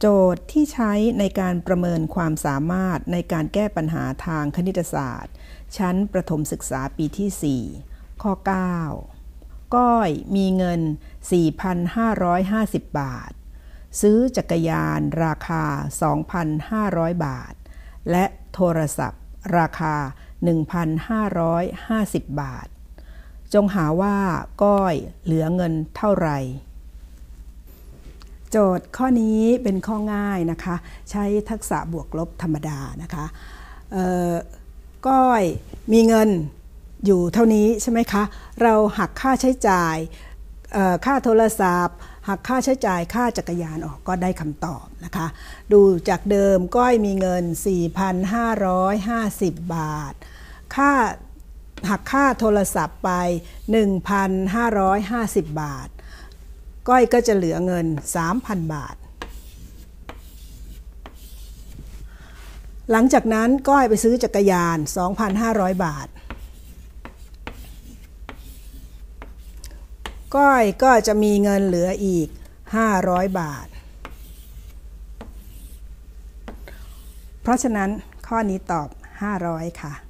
โจทย์ที่ใช้ในการประเมินความสามารถในการแก้ปัญหาทางคณิตศาสตร์ ชั้นประถมศึกษาปีที่ 4 ข้อ 9 ก้อยมีเงิน 4,550 บาท ซื้อจักรยานราคา 2,500 บาท และโทรศัพท์ ราคา 1,550 บาท จงหาว่าก้อยเหลือเงินเท่าไหร่ โจทย์ข้อนี้เป็นข้อง่ายนะคะ ใช้ทักษะบวกลบธรรมดานะคะก้อยมีเงินอยู่เท่านี้ใช่ไหมคะ เราหักค่าใช้จ่ายค่าโทรศัพท์ หักค่าใช้จ่ายค่าจักรยานออกก็ได้คำตอบนะคะ ดูจากเดิมก้อยมีเงิน 4,550 บาท ค่าหักค่าโทรศัพท์ไป 1,550 บาท ก้อยก็จะเหลือเงิน 3,000 บาท หลังจากนั้นก้อยไปซื้อจักรยาน 2,500 บาท ก้อยก็จะมีเงินเหลืออีก 500 บาท เพราะฉะนั้นข้อนี้ตอบ 500 ค่ะ